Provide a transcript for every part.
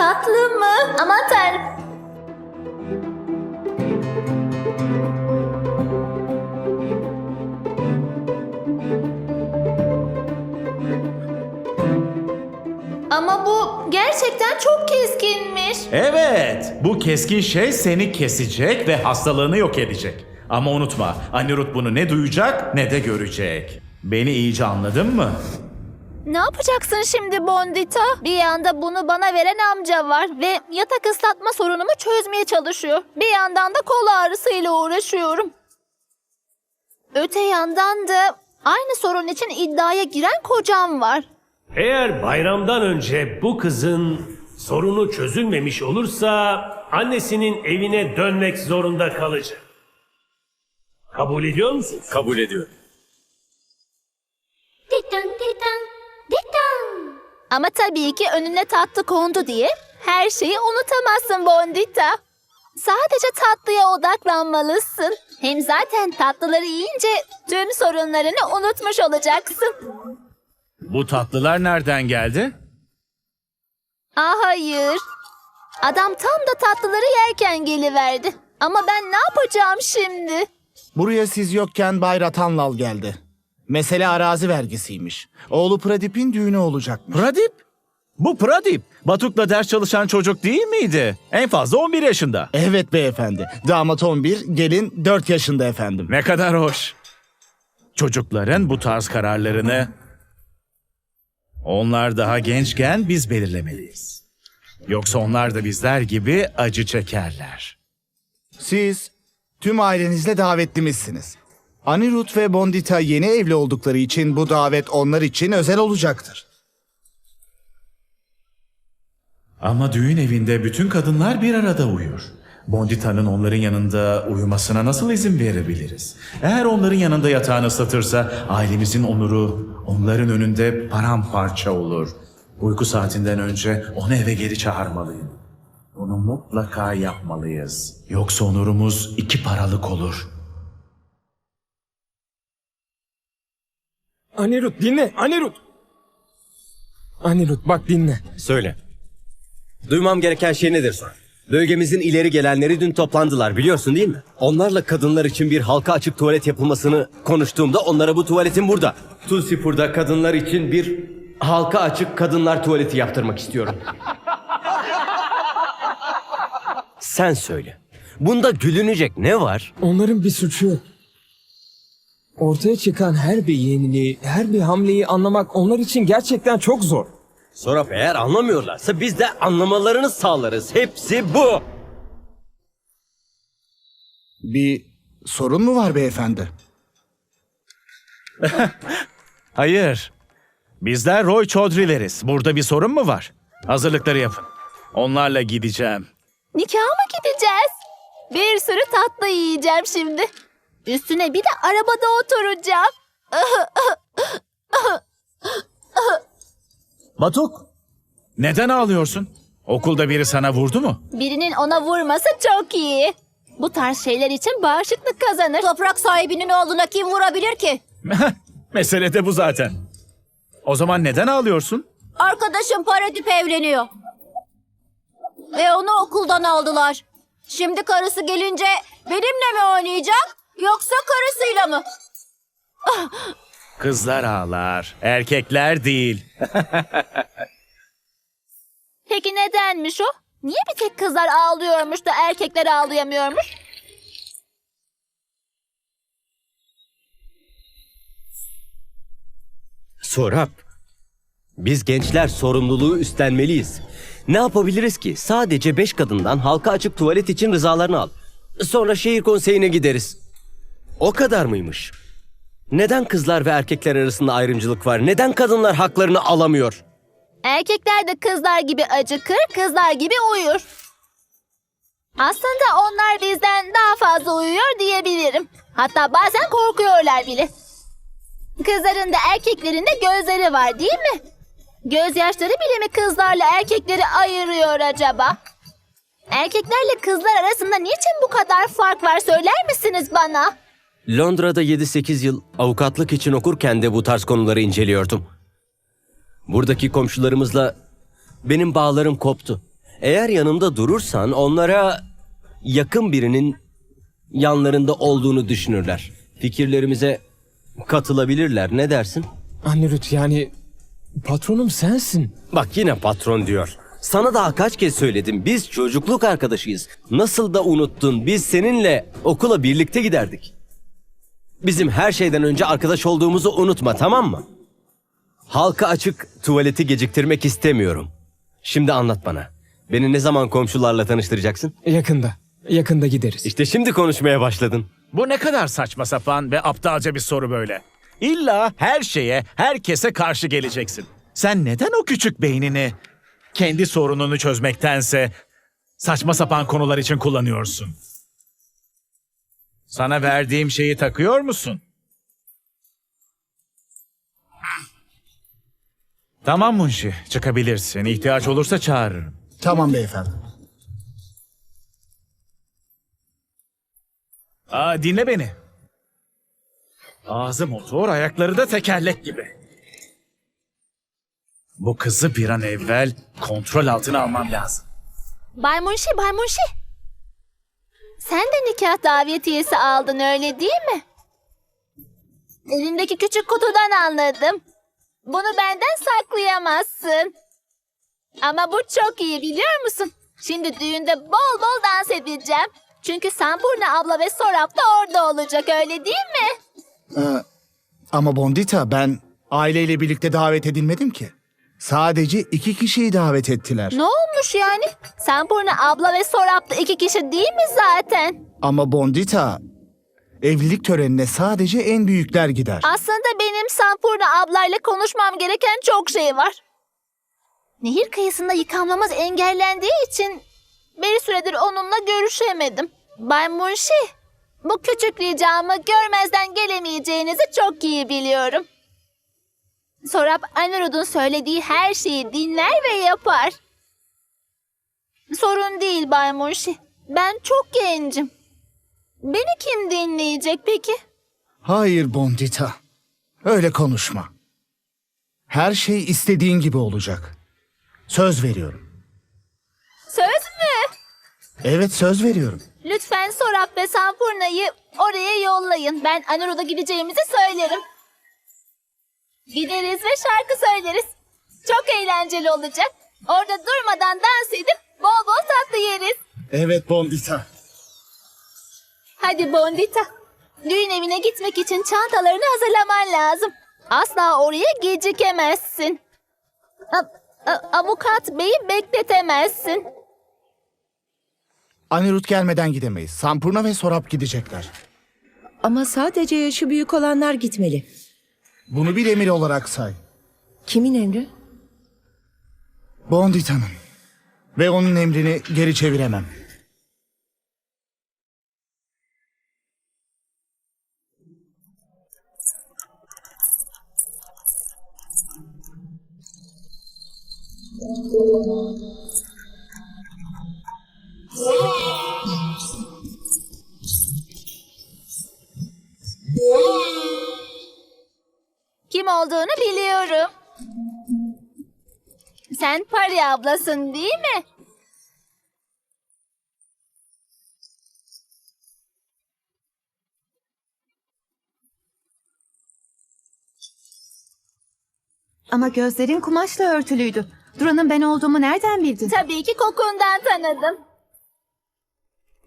Aman tanrım. Ama bu gerçekten çok keskinmiş. Evet, bu keskin şey seni kesecek ve hastalığını yok edecek. Ama unutma, Anirut bunu ne duyacak ne de görecek. Beni iyice anladın mı? Ne yapacaksın şimdi Bondita? Bir yanda bunu bana veren amca var ve yatak ıslatma sorunumu çözmeye çalışıyor. Bir yandan da kol ağrısıyla uğraşıyorum. Öte yandan da aynı sorun için iddiaya giren kocam var. Eğer bayramdan önce bu kızın sorunu çözülmemiş olursa annesinin evine dönmek zorunda kalacak. Kabul ediyor musun? Kabul ediyorum. Ama tabii ki önüne tatlı kondu diye her şeyi unutamazsın Bondita. Sadece tatlıya odaklanmalısın. Hem zaten tatlıları yiyince tüm sorunlarını unutmuş olacaksın. Bu tatlılar nereden geldi? Ah hayır. Adam tam da tatlıları yerken geliverdi. Ama ben ne yapacağım şimdi? Buraya siz yokken Bay Ratanlal geldi. Mesele arazi vergisiymiş. Oğlu Pradip'in düğünü olacakmış. Pradip? Bu Pradip. Batuk'la ders çalışan çocuk değil miydi? En fazla 11 yaşında. Evet beyefendi. Damat 11, gelin 4 yaşında efendim. Ne kadar hoş. Çocukların bu tarz kararlarını onlar daha gençken biz belirlemeliyiz. Yoksa onlar da bizler gibi acı çekerler. Siz tüm ailenizle davetlimizsiniz. Anirut ve Bondita yeni evli oldukları için bu davet onlar için özel olacaktır. Ama düğün evinde bütün kadınlar bir arada uyur. Bondita'nın onların yanında uyumasına nasıl izin verebiliriz? Eğer onların yanında yatağını ıslatırsa ailemizin onuru onların önünde paramparça olur. Uyku saatinden önce onu eve geri çağırmalıyım. Bunu mutlaka yapmalıyız. Yoksa onurumuz iki paralık olur. Anirut dinle Anirut. Anirut bak dinle. Söyle. Duymam gereken şey nedir sonra? Bölgemizin ileri gelenleri dün toplandılar biliyorsun değil mi? Onlarla kadınlar için bir halka açık tuvalet yapılmasını konuştuğumda onlara bu tuvaletin burada. Tulsipur'da kadınlar için bir halka açık kadınlar tuvaleti yaptırmak istiyorum. Sen söyle. Bunda gülünecek ne var? Onların bir suçu yok. Ortaya çıkan her bir yeniliği, her bir hamleyi anlamak onlar için gerçekten çok zor. Sonra eğer anlamıyorlarsa biz de anlamalarını sağlarız. Hepsi bu. Bir sorun mu var beyefendi? Hayır. Bizler Roy Chaudhry'leriz. Burada bir sorun mu var? Hazırlıkları yapın. Onlarla gideceğim. Nikaha mı gideceğiz? Bir sürü tatlı yiyeceğim şimdi. Üstüne bir de arabada oturacağım. Batuk. Neden ağlıyorsun? Okulda biri sana vurdu mu? Birinin ona vurması çok iyi. Bu tarz şeyler için bağışıklık kazanır. Toprak sahibinin oğluna kim vurabilir ki? Mesele de bu zaten. O zaman neden ağlıyorsun? Arkadaşım Paradip evleniyor. Ve onu okuldan aldılar. Şimdi karısı gelince benimle mi oynayacak yoksa karısıyla mı? Kızlar ağlar, erkekler değil. Peki nedenmiş o? Niye bir tek kızlar ağlıyormuş da erkekler ağlayamıyormuş? Sorap. Biz gençler sorumluluğu üstlenmeliyiz. Ne yapabiliriz ki? Sadece beş kadından halka açık tuvalet için rızalarını al. Sonra şehir konseyine gideriz. O kadar mıymış? Neden kızlar ve erkekler arasında ayrımcılık var? Neden kadınlar haklarını alamıyor? Erkekler de kızlar gibi acıkır, kızlar gibi uyur. Aslında onlar bizden daha fazla uyuyor diyebilirim. Hatta bazen korkuyorlar bile. Kızların da erkeklerin de gözleri var değil mi? Gözyaşları bile mi kızlarla erkekleri ayırıyor acaba? Erkeklerle kızlar arasında niçin bu kadar fark var söyler misiniz bana? Londra'da 7-8 yıl avukatlık için okurken de bu tarz konuları inceliyordum. Buradaki komşularımızla benim bağlarım koptu. Eğer yanımda durursan onlara yakın birinin yanlarında olduğunu düşünürler. Fikirlerimize katılabilirler. Ne dersin? Anirut yani patronum sensin. Bak yine patron diyor. Sana daha kaç kez söyledim. Biz çocukluk arkadaşıyız. Nasıl da unuttun. Biz seninle okula birlikte giderdik. Bizim her şeyden önce arkadaş olduğumuzu unutma tamam mı? Halka açık tuvaleti geciktirmek istemiyorum. Şimdi anlat bana. Beni ne zaman komşularla tanıştıracaksın? Yakında. Yakında gideriz. İşte şimdi konuşmaya başladın. Bu ne kadar saçma sapan ve aptalca bir soru böyle. İlla her şeye, herkese karşı geleceksin. Sen neden o küçük beynini kendi sorununu çözmektense saçma sapan konular için kullanıyorsun? Sana verdiğim şeyi takıyor musun? Tamam Munşi, çıkabilirsin. İhtiyaç olursa çağırırım. Tamam beyefendi. Aa, dinle beni. Ağzı motor, ayakları da tekerlek gibi. Bu kızı bir an evvel kontrol altına almam lazım. Bay Munşi, Bay Munşi. Sen de nikah davetiyesi aldın öyle değil mi? Elindeki küçük kutudan anladım. Bunu benden saklayamazsın. Ama bu çok iyi biliyor musun? Şimdi düğünde bol bol dans edeceğim. Çünkü Sampurna abla ve Sorap da orada olacak öyle değil mi? Ee, ama Bondita ben aileyle birlikte davet edilmedim ki. Sadece iki kişiyi davet ettiler. Ne olmuş yani? Sampurna abla ve Sorap da iki kişi değil mi zaten? Ama Bondita evlilik törenine sadece en büyükler gider. Aslında benim Sampurna ablayla konuşmam gereken çok şey var. Nehir kıyısında yıkanmamız engellendiği için bir süredir onunla görüşemedim. Bay Munşi, bu küçük ricamı görmezden gelemeyeceğinizi çok iyi biliyorum. Sorap Anirud'un söylediği her şeyi dinler ve yapar. Sorun değil Bay Munşi. Ben çok gencim. Beni kim dinleyecek peki? Hayır Bondita. Öyle konuşma. Her şey istediğin gibi olacak. Söz veriyorum. Söz mü? Evet söz veriyorum. Lütfen Sorap ve Sampurna'yı oraya yollayın. Ben Anirud'a gideceğimizi söylerim. Gideriz ve şarkı söyleriz. Çok eğlenceli olacak. Orada durmadan dans edip bol bol tatlı yeriz. Evet Bondita. Hadi Bondita. Düğün evine gitmek için çantalarını hazırlaman lazım. Asla oraya gecikemezsin. A- a- avukat beyi bekletemezsin. Anirut gelmeden gidemeyiz. Sampurna ve Sorap gidecekler. Ama sadece yaşı büyük olanlar gitmeli. Bunu bir emir olarak say. Kimin emri? Bondita'nın. Ve onun emrini geri çeviremem. Olduğunu biliyorum. Sen Pari ablasın değil mi? Ama gözlerin kumaşla örtülüydü. Duran'ın ben olduğumu nereden bildin? Tabii ki kokundan tanıdım.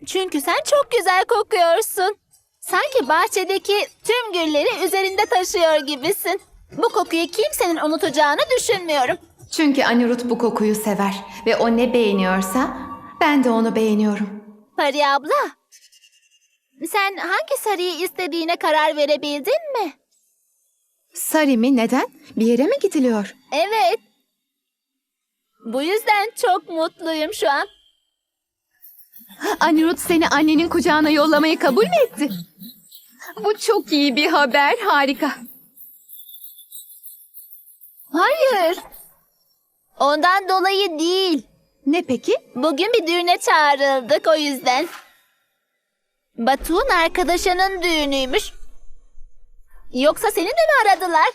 Çünkü sen çok güzel kokuyorsun. Sanki bahçedeki tüm gülleri üzerinde taşıyor gibisin. Bu kokuyu kimsenin unutacağını düşünmüyorum. Çünkü Anirut bu kokuyu sever. Ve o ne beğeniyorsa ben de onu beğeniyorum. Pari abla. Sen hangi sarıyı istediğine karar verebildin mi? Sari mi? Neden? Bir yere mi gidiliyor? Evet. Bu yüzden çok mutluyum şu an. Anirut seni annenin kucağına yollamayı kabul mü etti? Bu çok iyi bir haber. Harika. Hayır. Ondan dolayı değil. Ne peki? Bugün bir düğüne çağrıldık o yüzden. Batu'nun arkadaşının düğünüymüş. Yoksa seni de mi aradılar?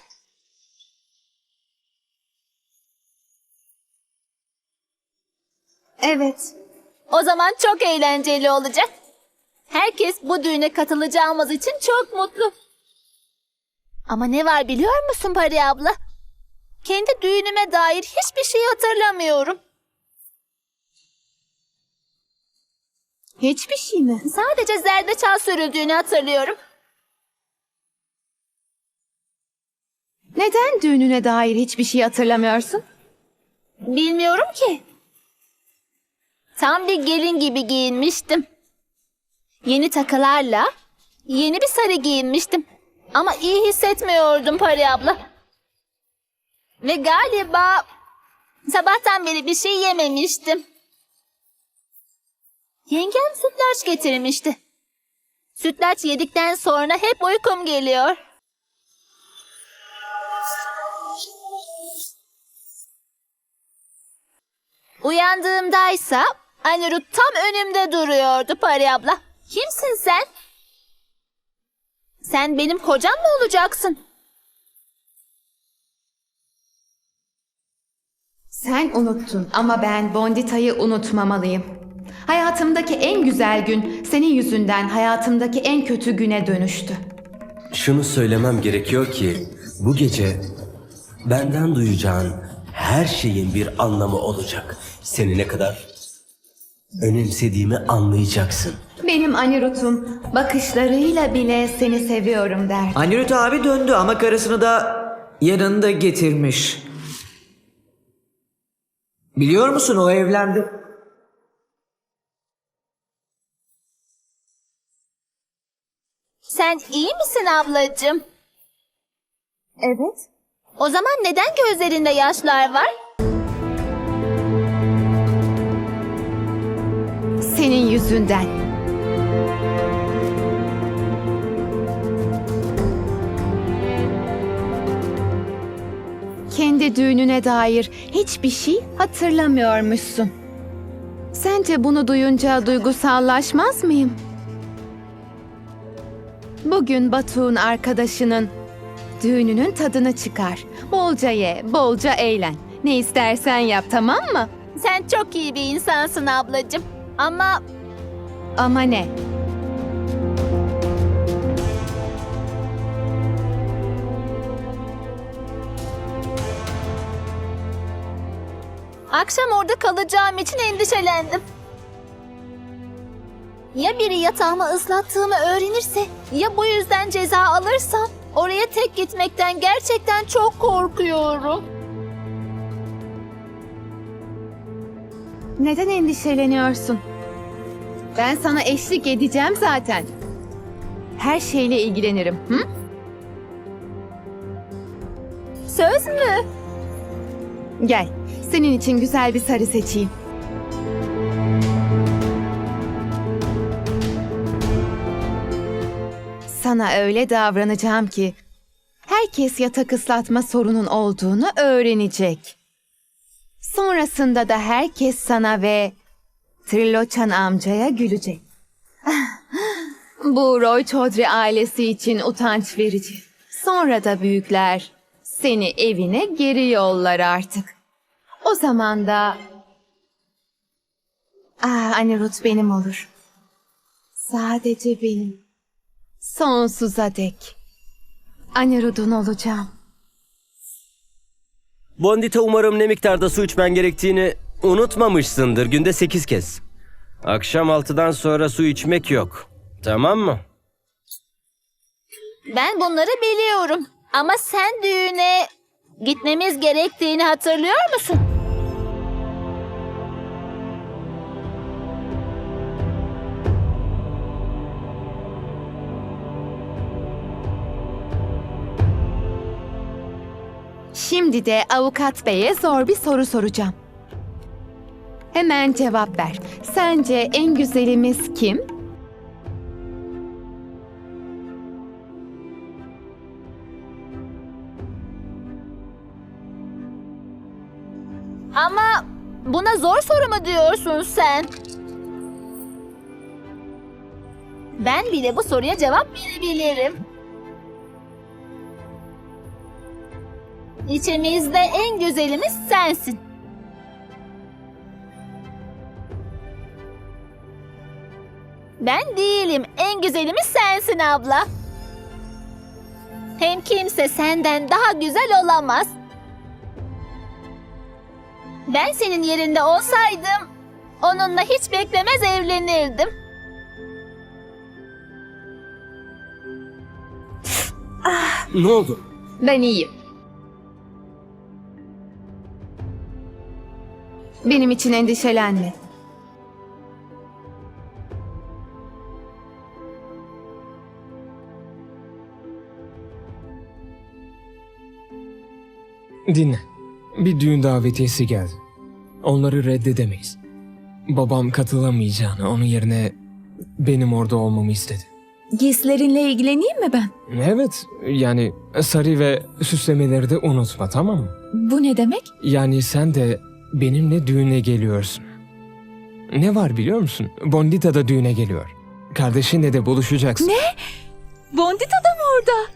Evet. O zaman çok eğlenceli olacak. Herkes bu düğüne katılacağımız için çok mutlu. Ama ne var biliyor musun Pari abla? Kendi düğünüme dair hiçbir şey hatırlamıyorum. Hiçbir şey mi? Sadece zerdeçal sürüldüğünü hatırlıyorum. Neden düğününe dair hiçbir şey hatırlamıyorsun? Bilmiyorum ki. Tam bir gelin gibi giyinmiştim. Yeni takılarla yeni bir sarı giyinmiştim. Ama iyi hissetmiyordum Pari abla. Ve galiba sabahtan beri bir şey yememiştim. Yengem sütlaç getirmişti. Sütlaç yedikten sonra hep uykum geliyor. Uyandığımdaysa Anirudh tam önümde duruyordu Pari abla. Kimsin sen? Sen benim kocam mı olacaksın? Sen unuttun ama ben Bondita'yı unutmamalıyım. Hayatımdaki en güzel gün senin yüzünden hayatımdaki en kötü güne dönüştü. Şunu söylemem gerekiyor ki bu gece benden duyacağın her şeyin bir anlamı olacak. Seni ne kadar önemsediğimi anlayacaksın. Benim Anirudh'um bakışlarıyla bile seni seviyorum der. Anirudh abi döndü ama karısını da yanında getirmiş. Biliyor musun o evlendi. Sen iyi misin ablacığım? Evet. O zaman neden gözlerinde yaşlar var? Senin yüzünden. Düğününe dair hiçbir şey hatırlamıyormuşsun. Sence bunu duyunca duygusallaşmaz mıyım? Bugün Batu'nun arkadaşının düğününün tadını çıkar. Bolca ye, bolca eğlen. Ne istersen yap tamam mı? Sen çok iyi bir insansın ablacığım. Ama Ama ne? Akşam orada kalacağım için endişelendim. Ya biri yatağımı ıslattığımı öğrenirse, ya bu yüzden ceza alırsam, oraya tek gitmekten gerçekten çok korkuyorum. Neden endişeleniyorsun? Ben sana eşlik edeceğim zaten. Her şeyle ilgilenirim. Hı? Söz mü? Gel. Senin için güzel bir sarı seçeyim. Sana öyle davranacağım ki herkes yatak ıslatma sorunun olduğunu öğrenecek. Sonrasında da herkes sana ve Triloçan amcaya gülecek. Bu Roy Chaudhry ailesi için utanç verici. Sonra da büyükler seni evine geri yollar artık. O zaman da... Ah, Anirudh benim olur. Sadece benim. Sonsuza dek. Anirudh'un olacağım. Bondita umarım ne miktarda su içmen gerektiğini unutmamışsındır günde 8 kez. Akşam 6'dan sonra su içmek yok. Tamam mı? Ben bunları biliyorum. Ama sen düğüne gitmemiz gerektiğini hatırlıyor musun? Şimdi de avukat beye zor bir soru soracağım. Hemen cevap ver. Sence en güzelimiz kim? Ama buna zor soru mu diyorsun sen? Ben bile bu soruya cevap verebilirim. İçimizde en güzelimiz sensin. Ben değilim. En güzelimiz sensin abla. Hem kimse senden daha güzel olamaz. Ben senin yerinde olsaydım onunla hiç beklemez evlenirdim. Ne oldu? Ben iyiyim. Benim için endişelenme. Dinle. Bir düğün davetiyesi geldi. Onları reddedemeyiz. Babam katılamayacağını, onun yerine benim orada olmamı istedi. Giysilerinle ilgileneyim mi ben? Evet, yani sarı ve süslemeleri de unutma tamam mı? Bu ne demek? Yani sen de benimle düğüne geliyorsun. Ne var biliyor musun? Bondita da düğüne geliyor. Kardeşinle de buluşacaksın. Ne? Bondita da mı orada?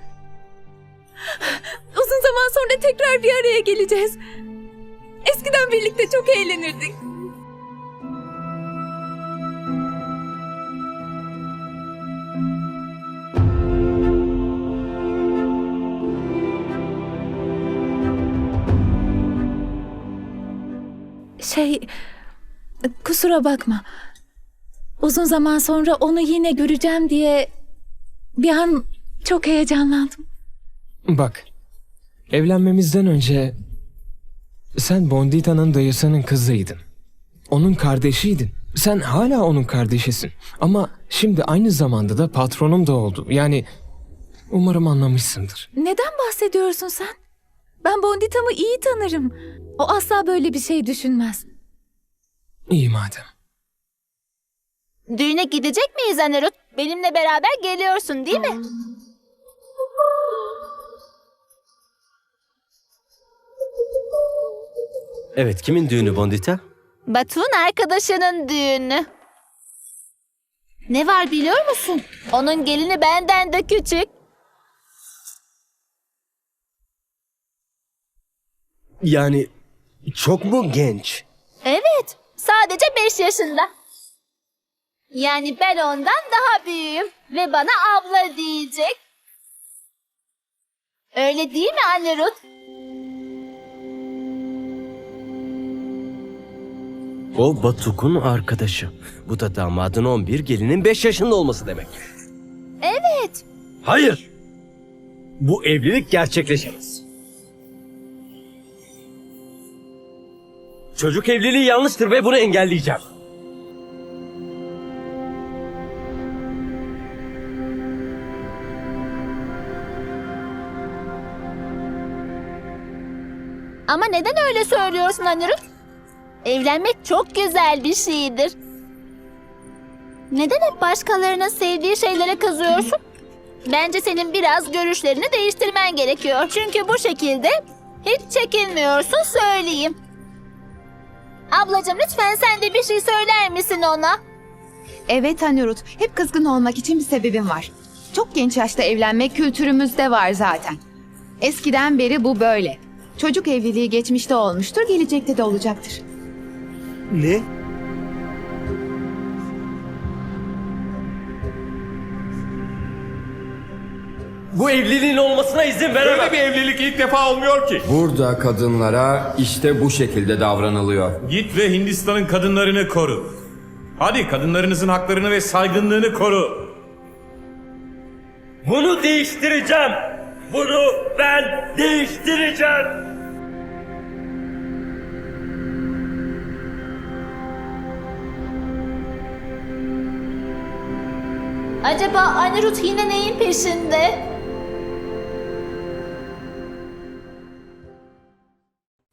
Uzun zaman sonra tekrar bir araya geleceğiz. Eskiden birlikte çok eğlenirdik. Şey, kusura bakma. Uzun zaman sonra onu yine göreceğim diye bir an çok heyecanlandım. Bak, evlenmemizden önce sen Bondita'nın dayısının kızıydın. Onun kardeşiydin. Sen hala onun kardeşisin. Ama şimdi aynı zamanda da patronum da oldu. Yani umarım anlamışsındır. Neden bahsediyorsun sen? Ben Bondita'mı iyi tanırım. O asla böyle bir şey düşünmez. İyi madem. Düğüne gidecek miyiz Anirut? Benimle beraber geliyorsun değil mi? Evet, kimin düğünü Bondita? Batu'nun arkadaşının düğünü. Ne var biliyor musun? Onun gelini benden de küçük. Yani çok mu genç? Evet, sadece 5 yaşında. Yani ben ondan daha büyüğüm ve bana abla diyecek. Öyle değil mi anne Ruth? O Batuk'un arkadaşı. Bu da damadın 11, gelinin 5 yaşında olması demek. Evet. Hayır! Bu evlilik gerçekleşemez. Çocuk evliliği yanlıştır ve bunu engelleyeceğim. Ama neden öyle söylüyorsun anne Ruth? Evlenmek çok güzel bir şeydir. Neden hep başkalarının sevdiği şeylere kızıyorsun? Bence senin biraz görüşlerini değiştirmen gerekiyor. Çünkü bu şekilde hiç çekinmiyorsun söyleyeyim. Ablacığım lütfen sen de bir şey söyler misin ona? Evet Anirut, hep kızgın olmak için bir sebebim var. Çok genç yaşta evlenmek kültürümüzde var zaten. Eskiden beri bu böyle. Çocuk evliliği geçmişte olmuştur, gelecekte de olacaktır. Ne? Bu evliliğin olmasına izin veremem. Böyle bir evlilik ilk defa olmuyor ki. Burada kadınlara işte bu şekilde davranılıyor. Git ve Hindistan'ın kadınlarını koru. Hadi kadınlarınızın haklarını ve saygınlığını koru. Bunu değiştireceğim. Bunu ben değiştireceğim. Acaba anne Ruth yine neyin peşinde?